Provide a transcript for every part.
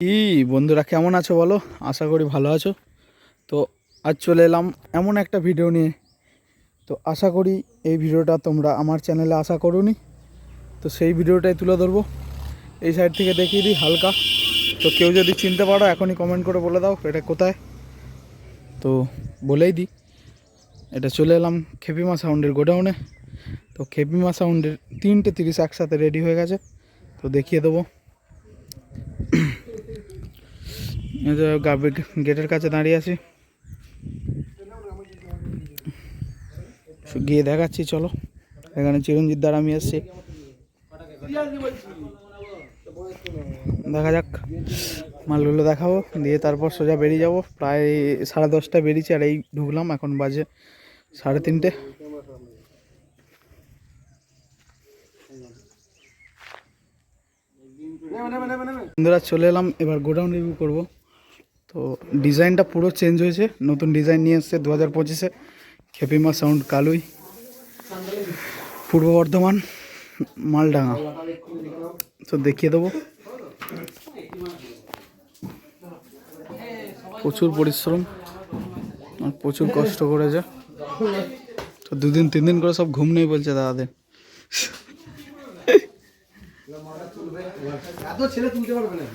কি বন্ধুরা, কেমন আছো বলো? আশা করি ভালো আছো। তো আজ চলে এলাম এমন একটা ভিডিও নিয়ে। তো আশা করি এই ভিডিওটা তোমরা আমার চ্যানেলে আশা করোনি। তো সেই ভিডিওটাই তুলে ধরবো। এই সাইড থেকে দেখিয়ে দিই হালকা। তো কেউ যদি চিনতে পারো, এখনই কমেন্ট করে বলে দাও এটা কোথায়। তো বলেই দিই, এটা চলে এলাম খেপিমা সাউন্ডের গোডাউনে তো খেপিমা সাউন্ডের তিনটে তিরিশ একসাথে রেডি হয়ে গেছে। তো দেখিয়ে দেবো। গেটের কাছে দাঁড়িয়ে আছি। গিয়ে দেখাচ্ছি, চলো। এখানে চিরঞ্জিত দ্বারা আমি এসছি। দেখা যাক। মালগুলো দেখাবো, দিয়ে তারপর সোজা বেরিয়ে যাব। প্রায় সাড়ে দশটা বেরিয়েছি, আর এই ঢুকলাম, এখন বাজে সাড়ে তিনটে। বন্ধুরা, চলে এলাম, এবার গোডাউন রিভিউ করব। তো ডিজাইনটা পুরো চেঞ্জ হয়েছে। নতুন ডিজাইন নিয়ে এসছে দু হাজার পঁচিশে। খেপিমা সাউন্ড কালুই। পূর্ব বর্ধমান, মালডাঙ্গা। তো দেখিয়ে দেবো। প্রচুর পরিশ্রম আর প্রচুর কষ্ট করেছে। তো দুদিন তিন দিন করে সব ঘুম নেই বলছে দাদাদের। ছেলে তুলতে পারবে না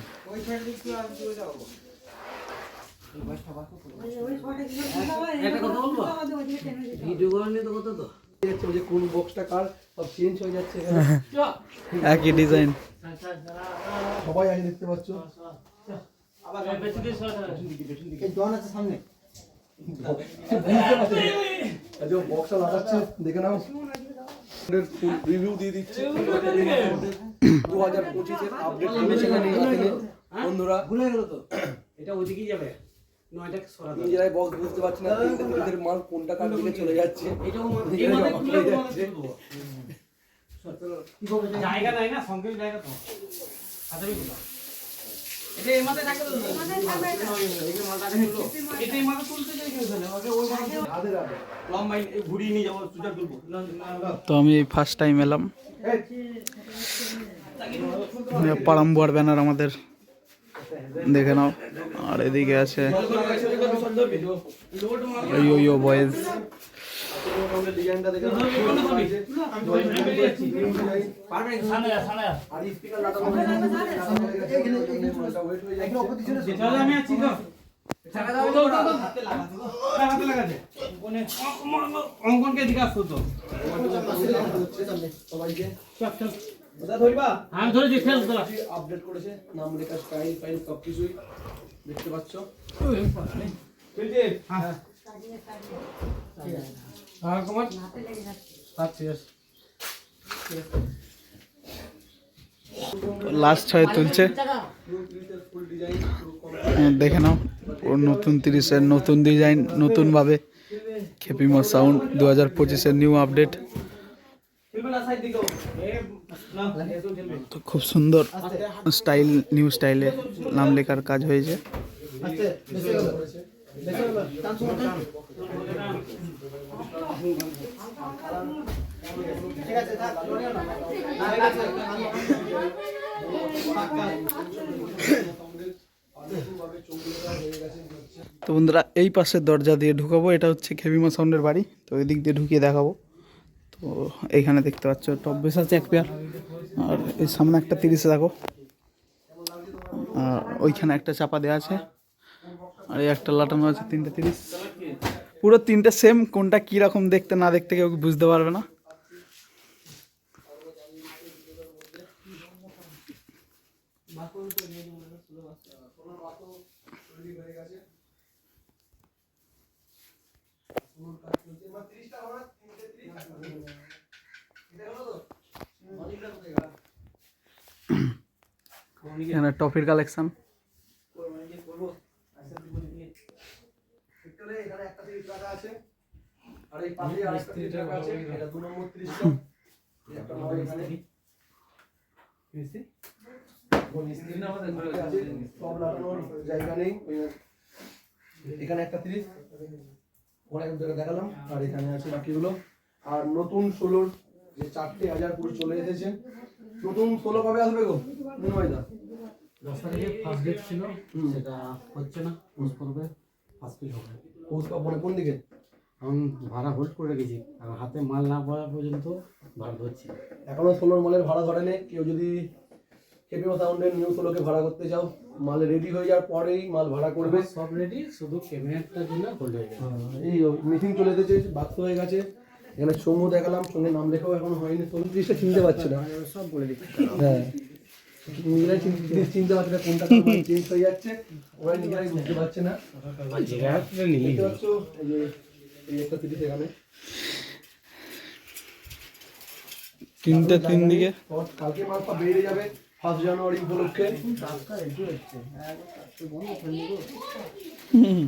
একই ডিজাইন সবাই আগে দেখতে পাচ্ছ। এই জন আছে সামনে। বক্সটা লাগাচ্ছে দেখে নাও। রিভিউ দিয়ে দিচ্ছি। দু হাজার পঁচিশের আপডেট বন্ধুরা ভুলে গেল তো। এটা ওইদিকেই যাবে। নিজেরাই বক্স বুঝতে পারছি না মাল কোনটা কার দিকে চলে যাচ্ছে। জায়গা নাই না সঙ্গে জায়গা তো। হাতে এটা এই মাথায় থাকে তো এখানে মালটা আগে তুললো। এটা এই মাথায় তুলতে যাই কেউ ওই মাথায় হাতে রাখো লম্বাই ঘুরিয়ে নিয়ে যাব সুজা তুলবো। তো আমি ফার্স্ট টাইম এলাম। পারাম্বুয়ার ব্যানার আমাদের। দেখে নাও আর এদিকে আছে ইয়ো ইয়ো হয়ে হয়ে। তাহলে আমি আছি তো অঙ্কনকে জিজ্ঞাসা করতো সবাইকে ধরবা? আমি ধরেছি ফেল তোরা আপডেট করেছে নাম লেখা স্টাইল ফাইল সব কিছুই দেখতে পাচ্ছ। হ্যাঁ। কমার লাস্ট ছয় তুলছে। হ্যাঁ, দেখে নাও। ওর নতুন তিরিশের নতুন ডিজাইন নতুনভাবে খেপিমো সাউন্ড দু হাজার পঁচিশের নিউ আপডেট তো খুব সুন্দর স্টাইল নিউ স্টাইলে নাম লেখার কাজ হয়েছে। তো বন্ধুরা, এই পাশের দরজা দিয়ে ঢুকাবো। এটা হচ্ছে খেবিমা সাউন্ডের বাড়ি। তো এই দিক দিয়ে ঢুকিয়ে দেখাবো। তো এইখানে দেখতে পাচ্ছ, টপ বেস আছে এক পেয়ার। আর এই সামনে একটা তিরিশে দেখো। ওইখানে একটা চাপা দেওয়া আছে। আর এই একটা লাটানো আছে, তিনটে তিরিশ। পুরো তিনটে সেম কোনটা কীরকম দেখতে না দেখতে কেউ বুঝতে পারবে না এখানে টফির কালেকশন ভিতরে এখানে একটা তিরিশ রাখা আছে আর এই পাশে আরেকটা তিরিশ রাখা আছে এটা দু নম্বর তিরিশটা এই একটা মাল এখানে আছে, সব লাগানোর জায়গা নেই এখানে একটা তিরিশ। অনেক জায়গা দেখালাম, আর এখানে আছে বাকিগুলো। আর নতুন ষোলোর যে চারটে হাজার পুরো চলে এসেছে, নতুন ষোলো কবে আসবে গো? মনোয়দা দশ তারিখে ফার্স্ট ডেট ছিল সেটা হচ্ছে না পোস্ট করবে ফার্স্ট ফিল হবে। পৌষ মানে কোন দিকে? এখন ভাড়া হোল্ড করে রেখেছি আর হাতে মাল না পড়া পর্যন্ত ভাড়া ধরছি। এখনও ষোলোর মালের ভাড়া ধরেনি কেউ যদি কেপিও সাউন্ডের নিউ ষোলোকে ভাড়া করতে চাও মাল রেডি হয়ে যাওয়ার পরেই মাল ভাড়া করবে। সব রেডি শুধু ক্যাবিনেটটার জন্য হোল্ড হয়ে গেছে। এই মিটিং চলে এসেছে বাক্স হয়ে গেছে। এখানে সমু দেখালাম সঙ্গে নাম লেখাও এখনও হয়নি উনত্রিশটা চিনতে পারছে না। সব বলে দিচ্ছি। হ্যাঁ। নিজেরাই চিনতে পারছে না কোনটা চেঞ্জ হয়ে যাচ্ছে। ওরাই নিজেরাই বুঝতে পারছে না। দেখতে পাচ্ছ এই যে এই একটা তিরিশ এখানে তিনটে তিন দিকে। কালকে যাবে ফার্স্ট জানুয়ারি উপলক্ষে। হুম।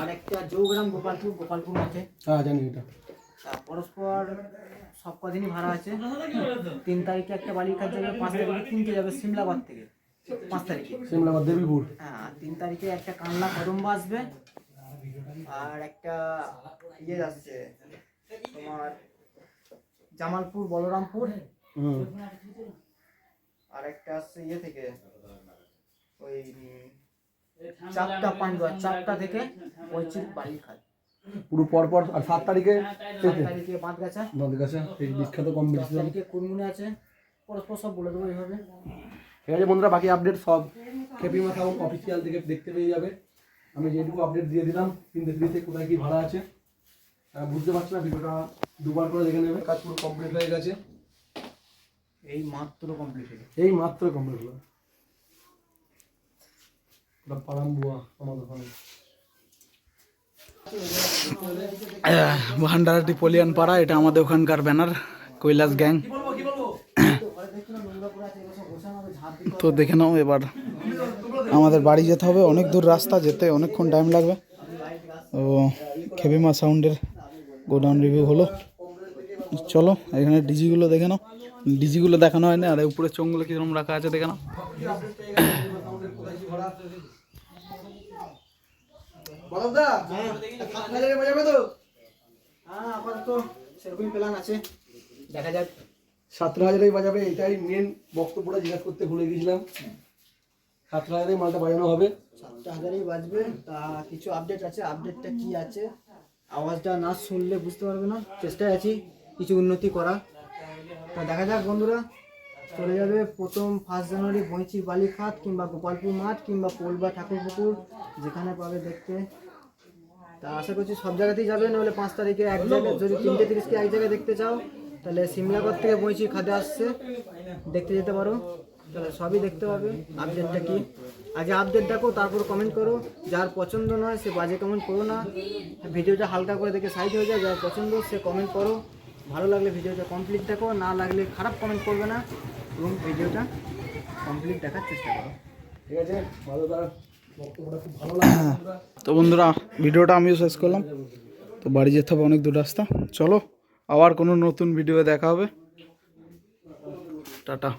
আর একটা জৌগ্রাম গোপালপুর গোপালপুর আছে হ্যাঁ পরস্পর সব কদিনই ভাড়া আছে তিন তারিখে একটা বালিকার যাবে পাঁচ তারিখে তিনটে যাবে সিমলাবাদ থেকে পাঁচ তারিখে সিমলাবাদ দেবীপুর হ্যাঁ তিন তারিখে একটা কানলা কদম্বা আসবে আর একটা ইয়ে আসছে তোমার জামালপুর, বলরামপুর। হুম আর একটা আসছে ইয়ে থেকে ওই চারটা পান্ডুয়া চারটা থেকে পঁচিশ বালিখাত পুরো পরপর আর সাত তারিখে সাত তারিখে বাঁধগাছা কাছে এই বিখ্যাত কম্পিটিশন তারিখে কুরমুনি আছে পরস্পর সব বলে দেবো এইভাবে। ঠিক আছে বন্ধুরা বাকি আপডেট সব খেপিমা সাউন্ড অফিসিয়াল থেকে দেখতে পেয়ে যাবে। আমি যেটুকু আপডেট দিয়ে দিলাম তিনটে তিরিশে কোথায় কি ভাড়া আছে বুঝতে পারছি না ভিডিওটা দুবার করে দেখে নেবে। কাজ পুরো কমপ্লিট হয়ে গেছে। এই মাত্র কমপ্লিট এই মাত্র কমপ্লিট হলো। ওটা পালাম বুয়া আমাদের ওখানে ভান্ডারাটি পলিয়ান পাড়া এটা আমাদের ওখানকার ব্যানার কৈলাস গ্যাং। তো দেখে নাও এবার। আমাদের বাড়ি যেতে হবে অনেক দূর রাস্তা যেতে অনেকক্ষণ টাইম লাগবে। ও খেবিমা সাউন্ডের গোডাউন রিভিউ হলো। চলো এখানে ডিজিগুলো দেখে নাও। ডিজিগুলো দেখানো হয় না আর এই উপরে চোঙগুলো কীরকম রাখা আছে দেখে নাও। সাত হাজারে বাজাবে তো? হ্যাঁ আপাতত সেরকমই প্ল্যান আছে। দেখা যাক। সাতটা হাজারেই বাজাবে এটাই মেন বক্তব্যটা জিজ্ঞাসা করতে ভুলে গেছিলাম। সাতটা হাজারেই মালটা বাজানো হবে। সাতটা হাজারই বাজবে। তা কিছু আপডেট আছে? আপডেটটা কি আছে? আওয়াজটা না শুনলে বুঝতে পারবে না। চেষ্টায় আছি। কিছু উন্নতি করা। তা দেখা যাক বন্ধুরা, চলে যাবে প্রথম ফার্স্ট জানুয়ারি বইচি বালিখাত কিংবা গোপালপুর মাঠ কিংবা পোল বা ঠাকুরপুকুর, যেখানে পাবে দেখতে। তা আশা করছি সব জায়গাতেই যাবে, নাহলে পাঁচ তারিখে এক জায়গায়, যদি তিনটে তিরিশকে এক জায়গায় দেখতে চাও, তাহলে সিমলাগড় থেকে বইচি খাদে আসছে। দেখতে যেতে পারো। তাহলে সবই দেখতে পাবে। আপডেটটা কি? আগে আপডেট দেখো, তারপর কমেন্ট করো। যার পছন্দ নয়, সে বাজে কমেন্ট করো না। ভিডিওটা হালকা করে দেখে সাইড হয়ে যায়, যার পছন্দ সে কমেন্ট করো। ভালো লাগলে ভিডিওটা কমপ্লিট দেখো না লাগলে খারাপ কমেন্ট করবে না। এবং ভিডিওটা কমপ্লিট দেখার চেষ্টা করো। ঠিক আছে ভালো তো বন্ধুরা ভিডিওটা আমিও শেষ করলাম। তো বাড়ি যেতে হবে অনেক দূর রাস্তা। চলো আবার কোনো নতুন ভিডিও দেখা হবে। টাটা।